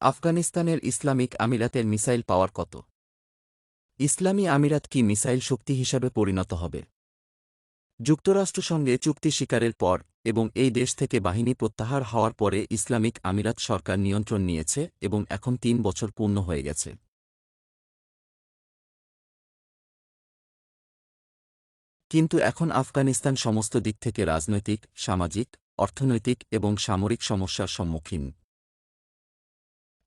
আফগানিস্তানের ইসলামিক আমিরাতের মিসাইল পাওয়ার কত? ইসলামী আমিরাত কি মিসাইল শক্তি হিসাবে পরিণত হবে? যুক্তরাষ্ট্র সঙ্গে চুক্তি স্বীকারের পর এবং এই দেশ থেকে বাহিনী প্রত্যাহার হওয়ার পরে ইসলামিক আমিরাত সরকার নিয়ন্ত্রণ নিয়েছে এবং এখন তিন বছর পূর্ণ হয়ে গেছে। কিন্তু এখন আফগানিস্তান সমস্ত দিক থেকে রাজনৈতিক, সামাজিক, অর্থনৈতিক এবং সামরিক সমস্যার সম্মুখীন।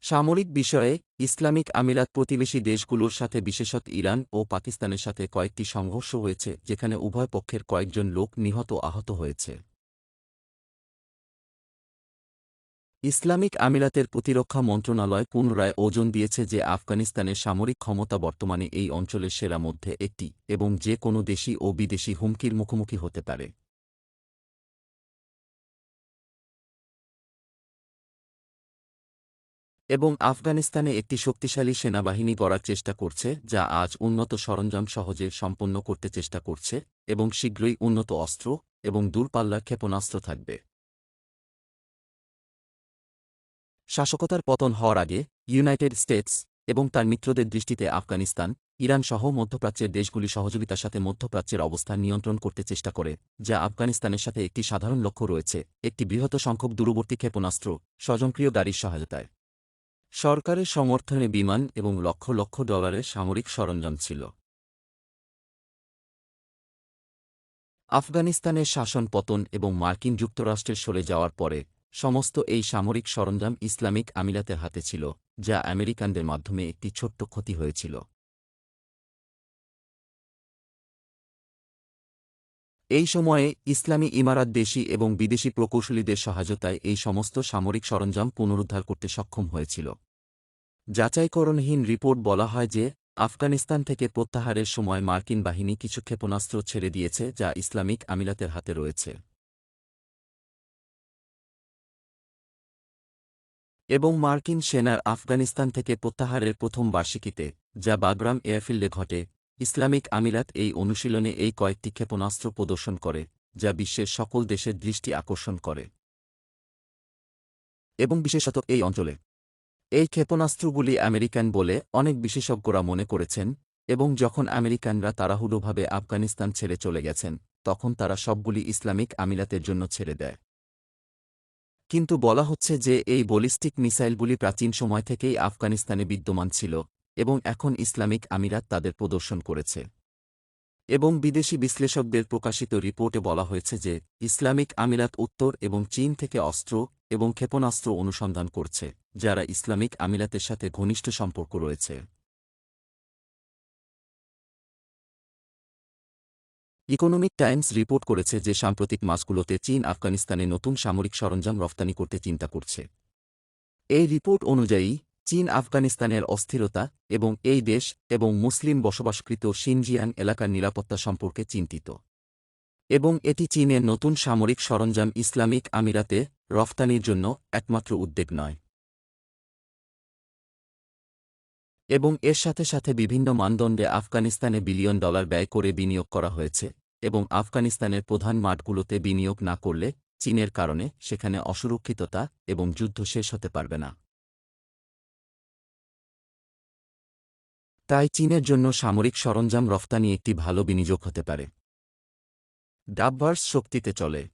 সামরিক বিষয়ে ইসলামিক আমিরাত প্রতিবেশী দেশগুলোর সাথে, বিশেষত ইরান ও পাকিস্তানের সাথে কয়েকটি সংঘর্ষ হয়েছে, যেখানে উভয় পক্ষের কয়েকজন লোক নিহত আহত হয়েছে। ইসলামিক আমিরাতের প্রতিরক্ষা মন্ত্রণালয় পুনরায় ওজন দিয়েছে যে আফগানিস্তানের সামরিক ক্ষমতা বর্তমানে এই অঞ্চলের সেরা মধ্যে একটি এবং যে কোনো দেশি ও বিদেশি হুমকির মুখোমুখি হতে পারে। এবং আফগানিস্তানে একটি শক্তিশালী সেনাবাহিনী গড়ার চেষ্টা করছে, যা আজ উন্নত সরঞ্জাম সহজে সম্পন্ন করতে চেষ্টা করছে, এবং শীঘ্রই উন্নত অস্ত্র এবং দূরপাল্লার ক্ষেপণাস্ত্র থাকবে। শাসকতার পতন হওয়ার আগে, ইউনাইটেড স্টেটস এবং তার মিত্রদের দৃষ্টিতে আফগানিস্তান, ইরান সহ মধ্যপ্রাচ্যের দেশগুলি সহযোগিতার সাথে মধ্যপ্রাচ্যের অবস্থান নিয়ন্ত্রণ করতে চেষ্টা করে, যা আফগানিস্তানের সাথে একটি সাধারণ লক্ষ্য রয়েছে, একটি বৃহৎ সংখ্যক দূরবর্তী ক্ষেপণাস্ত্র স্বজনক্রিয় গাড়ির সহায়তায়। সরকারের সমর্থনে বিমান এবং লক্ষ লক্ষ ডলারের সামরিক সরঞ্জাম ছিল। আফগানিস্তানের শাসন পতন এবং মার্কিন যুক্তরাষ্ট্রের সরে যাওয়ার পরে সমস্ত এই সামরিক সরঞ্জাম ইসলামিক আমিরাতের হাতে ছিল, যা আমেরিকানদের মাধ্যমে একটি ছোট্ট ক্ষতি হয়েছিল। এই সময়ে ইসলামী ইমারাত দেশি এবং বিদেশি প্রকৌশলীদের সহায়তায় এই সমস্ত সামরিক সরঞ্জাম পুনরুদ্ধার করতে সক্ষম হয়েছিল। যাচাইকরণহীন রিপোর্ট বলা হয় যে, আফগানিস্তান থেকে প্রত্যাহারের সময় মার্কিন বাহিনী কিছু ক্ষেপণাস্ত্র ছেড়ে দিয়েছে যা ইসলামিক আমিরাতের হাতে রয়েছে। এবং মার্কিন সেনার আফগানিস্তান থেকে প্রত্যাহারের প্রথম বার্ষিকীতে, যা বাগরাম এয়ারফিল্ডে ঘটে ইসলামিক আমিরাত এই অনুশীলনে এই কয়েকটি ক্ষেপণাস্ত্র প্রদর্শন করে, যা বিশ্বের সকল দেশের দৃষ্টি আকর্ষণ করে। এবং বিশেষত এই অঞ্চলে। এই ক্ষেপণাস্ত্রগুলি আমেরিকান বলে অনেক বিশেষজ্ঞরা মনে করেছেন, এবং যখন আমেরিকানরা তাড়াহুড়োভাবে আফগানিস্তান ছেড়ে চলে গেছেন, তখন তারা সবগুলি ইসলামিক আমিরাতের জন্য ছেড়ে দেয়। কিন্তু বলা হচ্ছে যে এই বলিস্টিক মিসাইলগুলি প্রাচীন সময় থেকেই আফগানিস্তানে বিদ্যমান ছিল এবং এখন ইসলামিক আমিরাত তাদের প্রদর্শন করেছে। এবং বিদেশি বিশ্লেষকদের প্রকাশিত রিপোর্টে বলা হয়েছে যে, ইসলামিক আমিরাত উত্তর এবং চীন থেকে অস্ত্র এবং ক্ষেপণাস্ত্র অনুসন্ধান করছে, যারা ইসলামিক আমিরাতের সাথে ঘনিষ্ঠ সম্পর্ক রয়েছে। ইকোনমিক টাইমস রিপোর্ট করেছে যে, সাম্প্রতিক মাসগুলোতে চীন আফগানিস্তানে নতুন সামরিক সরঞ্জাম রফতানি করতে চিন্তা করছে। এই রিপোর্ট অনুযায়ী চীন আফগানিস্তানের অস্থিরতা এবং এই দেশ এবং মুসলিম বসবাসকৃত শিনজিয়াং এলাকার নিরাপত্তা সম্পর্কে চিন্তিত। এবং এটি চীনের নতুন সামরিক সরঞ্জাম ইসলামিক আমিরাতে রফতানির জন্য একমাত্র উদ্বেগ নয়। এবং এর সাথে সাথে বিভিন্ন মানদণ্ডে আফগানিস্তানে বিলিয়ন ডলার ব্যয় করে বিনিয়োগ করা হয়েছে এবং আফগানিস্তানের প্রধান মাঠগুলোতে বিনিয়োগ না করলে চীনের কারণে সেখানে অসুরক্ষিততা এবং যুদ্ধ শেষ হতে পারবে না। তাই চীনের জন্য সামরিক সরঞ্জাম রফতানি একটি ভালো বিনিয়োগ হতে পারে। ডাবভার্স শক্তিতে চলে।